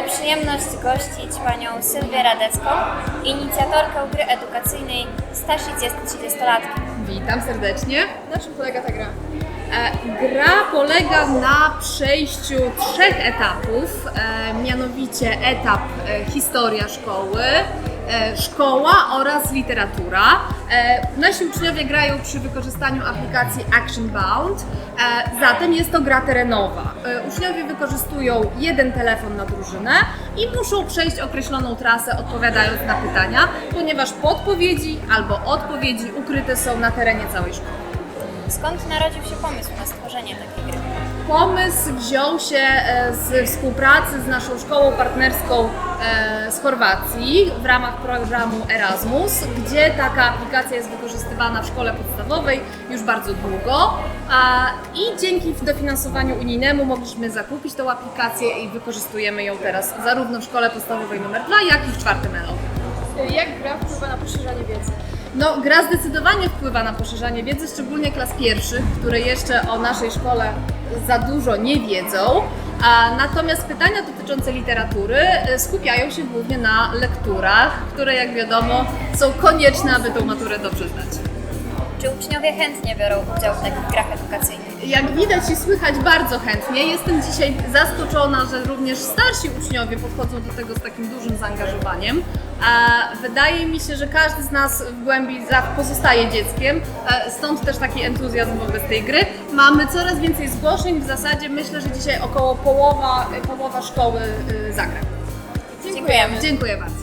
przyjemność gościć panią Sylwię Radecką, inicjatorkę gry edukacyjnej Stasic jest 30-latkiem. Witam serdecznie. Na czym polega ta gra? E, Gra polega na przejściu trzech etapów, e, mianowicie etap e, historia szkoły, szkoła oraz literatura. E, Nasi uczniowie grają przy wykorzystaniu aplikacji Action Bound, e, zatem jest to gra terenowa. E, Uczniowie wykorzystują jeden telefon na drużynę i muszą przejść określoną trasę odpowiadając na pytania, ponieważ podpowiedzi albo odpowiedzi ukryte są na terenie całej szkoły. Skąd narodził się pomysł na stworzenie takiej gry? Pomysł wziął się e, z współpracy z naszą szkołą partnerską e, z Chorwacji w ramach programu Erasmus, gdzie taka aplikacja jest wykorzystywana w szkole podstawowej już bardzo długo. A, I dzięki dofinansowaniu unijnemu mogliśmy zakupić tą aplikację i wykorzystujemy ją teraz zarówno w szkole podstawowej numer 2, jak i w czwartym ELO. Jak gra wpływa na poszerzanie wiedzy? No, gra zdecydowanie wpływa na poszerzanie wiedzy, szczególnie klas pierwszych, które jeszcze o naszej szkole za dużo nie wiedzą. A natomiast pytania dotyczące literatury e, skupiają się głównie na lekturach, które jak wiadomo są konieczne, aby tą maturę dobrze zdać. Czy uczniowie chętnie biorą udział w takich grach edukacyjnych? Jak widać i słychać bardzo chętnie. Jestem dzisiaj zaskoczona, że również starsi uczniowie podchodzą do tego z takim dużym zaangażowaniem. A wydaje mi się, że każdy z nas w głębi pozostaje dzieckiem, stąd też taki entuzjazm wobec tej gry. Mamy coraz więcej zgłoszeń, w zasadzie myślę, że dzisiaj około połowa, połowa szkoły y, zagra. Dziękujemy. Dziękuję bardzo.